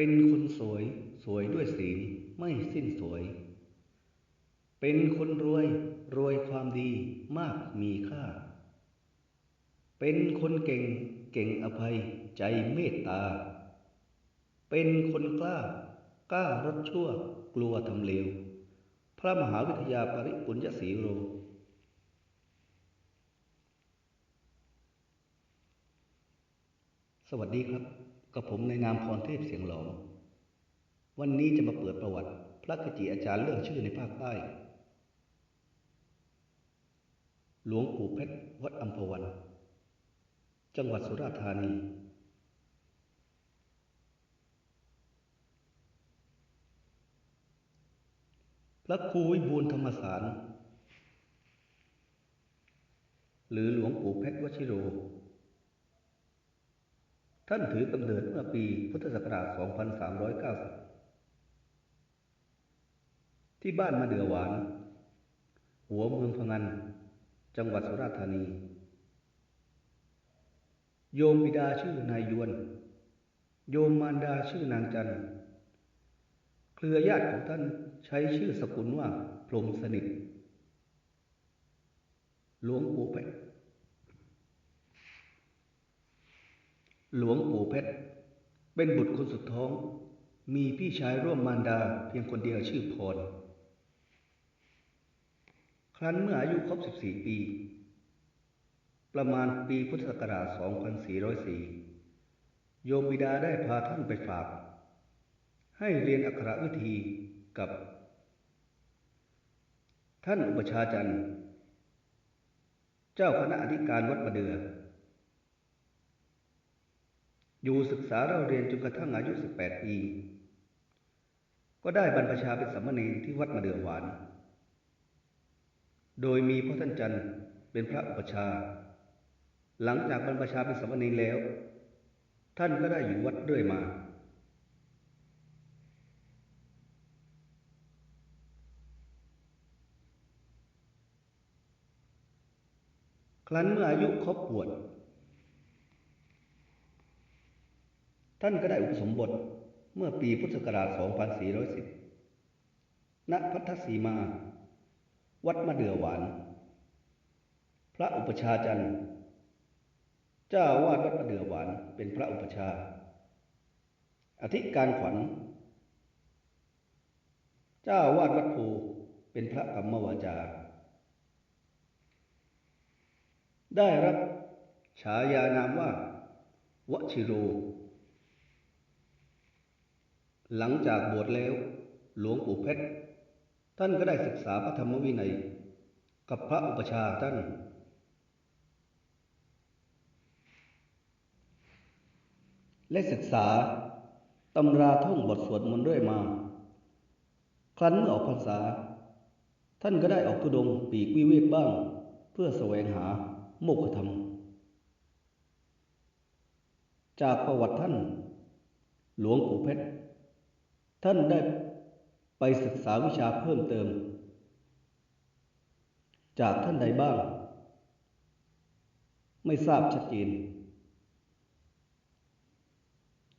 เป็นคนสวยสวยด้วยศีลไม่สิ้นสวย เป็นคนรวยรวยความดีมากมีค่า เป็นคนเก่งเก่งอภัยใจเมตตา เป็นคนกล้ากล้ารดชั่วกลัวทำเลว พระมหาวิทยาปริปุญญสีโรสวัสดีครับ กับผมในนามพรเทพเสียงหลองวันนี้จะมาเปิดประวัติ พระกจิอาจารย์เรื่องชื่อในภาคใต้ หลวงปู่เพชรวัดอัมพวัน จังหวัดสุราษฎร์ธานี พระครูวิบูลธรรมสาร หรือหลวงปู่เพชรวชิโร ท่านถือกำเนิดเมื่อปีพุทธศักราช 2390 ที่บ้านมะเดือหวาน หัวเมืองพงัน จังหวัดสุราษฎร์ธานี โยมบิดาชื่อนายยวน โยมมารดาชื่อนางจัน เครือญาติของท่านใช้ชื่อสกุลว่าพรหมสนิทหลวงปู่เพช หลวงปู่เพชร เป็นบุตรคนสุดท้อง มีพี่ชายร่วมมารดาเพียงคนเดียวชื่อพร ครั้นเมื่ออายุครบ 14 ปี ประมาณปีพุทธศักราช 2404 โยมบิดาได้พาท่านไปฝาก ให้เรียนอักขรวิธีกับ ท่านอุปชาจันทร์ เจ้าคณะอธิการวัดมะเดือ อยู่ศึกษาเราเรียนจนกระทั่งอายุ 18 ปี ก็ได้บรรพชาเป็นสัมมเนรที่วัดมะเดื่อหวาน โดยมีพ่อท่านจันทร์เป็นพระอุปชา หลังจากบรรพชาเป็นสัมมเนรแล้ว ท่านก็ได้อยู่วัดเรื่อยมา ครั้นเมื่ออายุครบบวช ท่านก็ได้อุปสมบทเมื่อปีพุทธศักราช 2410 ณ พัทธสีมา วัดมะเดื่อหวาน พระอุปชาจันทร์เจ้าวาดวัดมะเดื่อหวานเป็นพระอุปชา อธิการขวัญ เจ้าอาวาดวัดโพเป็นพระกรรมวาจา ได้รับฉายานามว่าวชิโร หลังจากบวชแล้ว หลวงปู่เพชร ท่านก็ได้ศึกษาพระธรรมวินัย กับพระอุปชาท่าน และศึกษาตำราท่องบทสวดมนต์เรื่อยมา ครั้นเมื่อออกพรรษา ท่านก็ได้ออกทุดงปีกวิเวกบ้าง เพื่อแสวงหาโมกขธรรม จากประวัติท่าน หลวงปู่เพชร ท่านได้ไปศึกษาวิชาเพิ่มเติม จากท่านใดบ้าง ไม่ทราบชัดเจน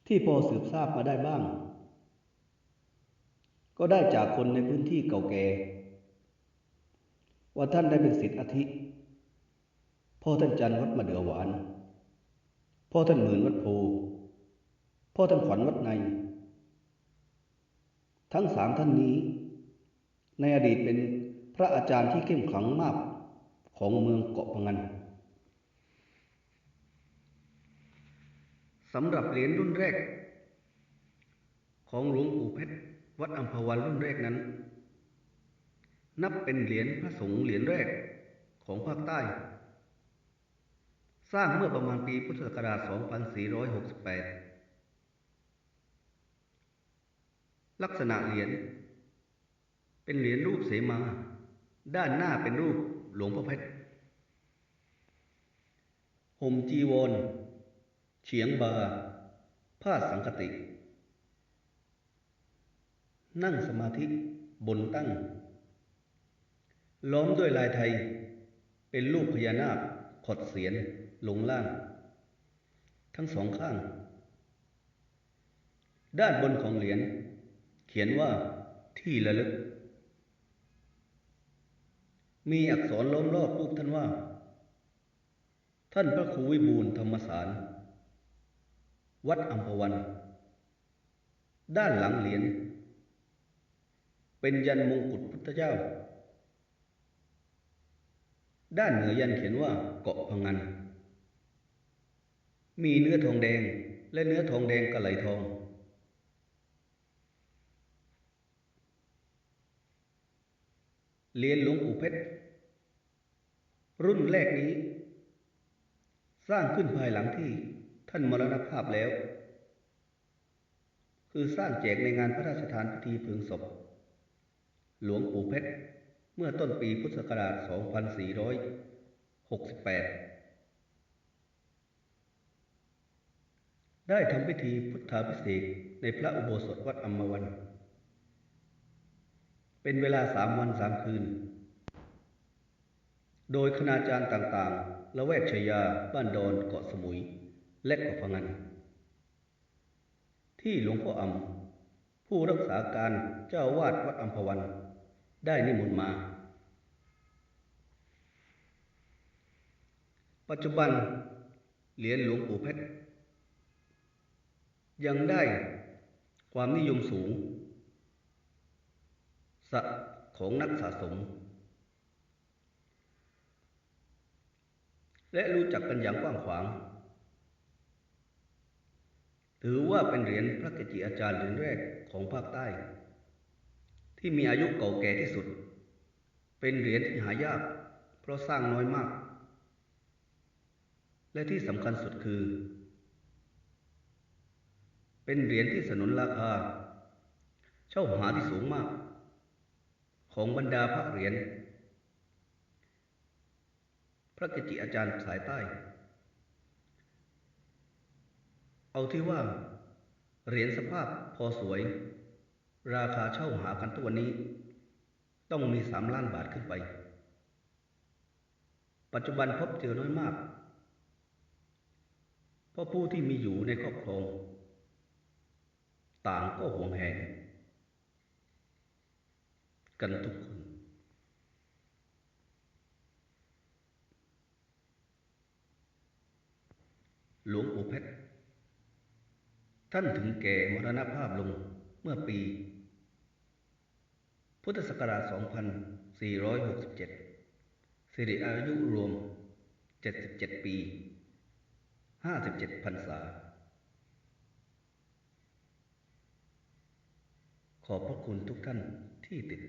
ที่พอสืบทราบมาได้บ้าง ก็ได้จากคนในพื้นที่เก่าแก่ ว่าท่านได้เป็นศิษย์อาทิพ่อท่านจันทร์วัดมะเดือหวาน พ่อท่านหมื่นวัดโพพ่อท่านขวัญวัดใน ทั้งสามท่านนี้ ในอดีตเป็นพระอาจารย์ที่เข้มขลังมากของเมืองเกาะพงันสำหรับเหรียญรุ่นแรก ของหลวงปู่เพชรวัดอัมพวันรุ่นแรกนั้น นับเป็นเหรียญพระสงฆ์เหรียญแรกของภาคใต้ สร้างเมื่อประมาณปีพุทธศักราช 2468 ลักษณะเหรียญเป็นเหรียญรูปเสมา ด้านหน้าเป็นรูปหลวงพ่อเพชรห่มจีวรเฉียงบา ผ้าสังคติ นั่งสมาธิบนตั้ง ล้อมด้วยลายไทย เป็นรูปพญานาคขดเสียนลงล่าง ทั้งสองข้าง ด้านบนของเหรียญ เขียนว่าที่ระลึก มีอักษรล้อมรอบรูปท่านว่า ท่านพระครูวิบูลธรรมสาร วัดอัมพวัน ด้านหลังเหรียญเป็นยันมงกุฎพุทธเจ้า ด้านเหนือยันเขียนว่าเกาะพังงัน มีเนื้อทองแดงและเนื้อทองแดงกระไหลทอง เหรียญหลวงปู่เพชร รุ่นแรกนี้ สร้างขึ้นภายหลังที่ท่านมรณภาพแล้ว คือสร้างแจกในงานพระราชทานพิธีเพลิงศพ หลวงปู่เพชร เมื่อต้นปีพุทธศักราช 2468 ได้ทำพิธีพุทธาพิเศษกในพระอุโบสถวัดอัมมวัน เป็นเวลาสามวันสามคืน โดยคณาจารย์ต่างๆ ละแวกชยา บ้านดอนเกาะสมุย และเกาะพะงันที่หลวงพ่ออำผู้รักษาการเจ้าวาดวัดอัมพวัน ได้นิมนต์มา ปัจจุบันเหรียญหลวงปู่เพชรยังได้ความนิยมสูง ของนักสะสม และรู้จักกันอย่างกว้างขวาง ถือว่าเป็นเหรียญพระเกจิอาจารย์เหรียญแรกของภาคใต้ ที่มีอายุเก่าแก่ที่สุด เป็นเหรียญที่หายาก เพราะสร้างน้อยมาก และที่สำคัญสุดคือ เป็นเหรียญที่สนุนราคา เช่าหาที่สูงมาก ของบรรดาพระเหรียญพระเกจิอาจารย์สายใต้ เอาที่ว่า เหรียญสภาพพอสวย ราคาเช่าหากันตัวนี้ ต้องมีสามล้านบาทขึ้นไป ปัจจุบันพบเจอน้อยมาก เพราะผู้ที่มีอยู่ในครอบครอง ต่างก็ห่วงแหน กันทุกคน หลวงปู่เพชร ท่านถึงแก่มรณภาพลงเมื่อปี พุทธศักราช 2467 สิริอายุรวม 77 ปี 57พรรษาขอบพระคุณทุกท่านที่ติดตาม